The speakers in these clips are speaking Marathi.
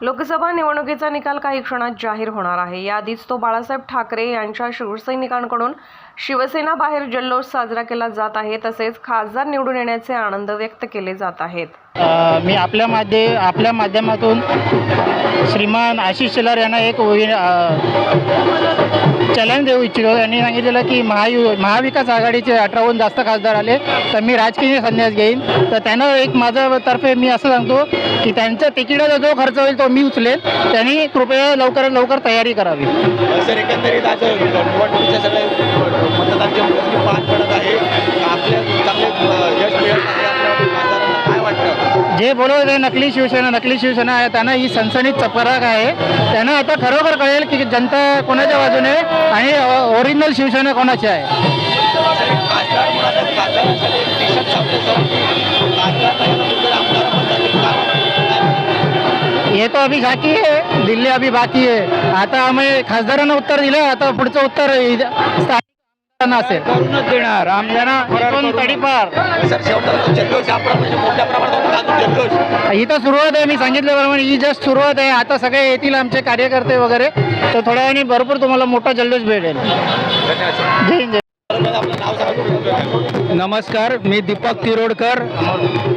लोकसभा निवडणुकीचा निकाल काही क्षणात जाहीर होणार आहे. याआधीच तो बाळासाहेब ठाकरे यांच्या शिवसैनिकांकडून शिवसेना बाहेर जल्लोष साजरा केला जात आहे तसेच खासदार निवडून येण्याचे आनंद व्यक्त केले जात आहेत. मी आपल्या माध्ये आपल्या माध्यमातून श्रीमान आशिष शेलार यांना एक चॅलेंज देऊ इच्छितो. यांनी सांगितलेलं की महायु महाविकास आघाडीचे अठराहून जास्त खासदार आले तर मी राजकीय संन्यास घेईन. तर त्यांना एक माझ्यातर्फे मी असं सांगतो की त्यांच्या तिकिटाचा जो खर्च होईल तो मी उचलेल त्यांनी कृपया लवकरात लवकर तयारी करावी. सर एकंदरीत आज जे बोलत आहे नकली शिवसेना नकली शिवसेना आहे त्यांना ही सनसनीत चपराक आहे. त्यांना आता खरोखर कळेल की जनता कोणाच्या बाजूने आणि ओरिजिनल शिवसेना कोणाची आहे. हे ये तो अभी घाकी आहे. दिल्ली अभी बाकी आहे. आता आम्ही खासदारांना उत्तर दिलं आता पुढचं उत्तर असेल. देणार. या म्हणजे इथं सुरुवात आहे मी सांगितल्याप्रमाणे ही जस्ट सुरुवात आहे. आता सगळे येतील आमचे कार्यकर्ते वगैरे. तर थोड्या वेळाने भरपूर तुम्हाला मोठा जल्लोष भेटेल. जय जय नमस्कार मी दीपक तिरोडकर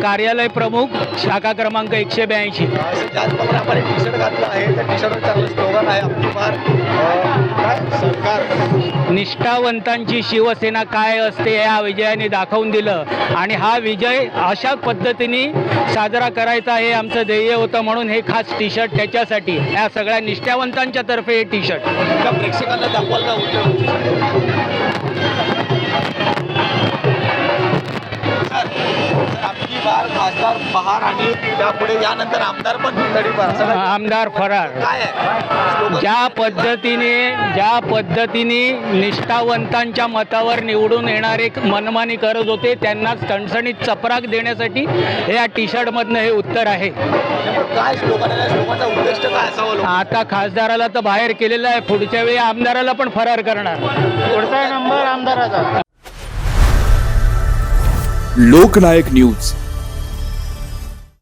कार्यालय प्रमुख शाखा क्रमांक एकशे ब्याऐंशी. त्याचप्रमाणे आपण एक टी शर्ट घातलं आहे त्या टी शर्टवर चांगलं स्लोगन आहे आपली फार सरकार. निष्ठावंतांची शिवसेना काय असते या विजयाने दाखवून दिलं. आणि हा विजय अशा पद्धतीने साजरा करायचा हे आमचं ध्येय होतं म्हणून हे खास टी शर्ट त्याच्यासाठी या सगळ्या निष्ठावंतांच्या तर्फे हे टी शर्ट प्रेक्षकांना दाखवाल खासदार बहार आणि त्यापुढे यानंतर आमदार पण सगळं आमदार फरार. काय आहे? स्लोगन ज्या पद्धतीने ज्या पद्धतीने निष्ठावंतांच्या मतावर निवडून येणारे मनमानी करत होते त्यांना कणसणीत चपराक देण्यासाठी हे या टी शर्टमधनं हे उत्तर आहे. नेमकं काय स्लोगन आहे स्लोगनचा उद्देश काय असावं लोक आता खासदाराला तर बाहेर केलेलं आहे. पुढच्या वेळी आमदाराला पण फरार करणार. पुढचा नंबर आमदाराचा. लोकनायक न्यूज.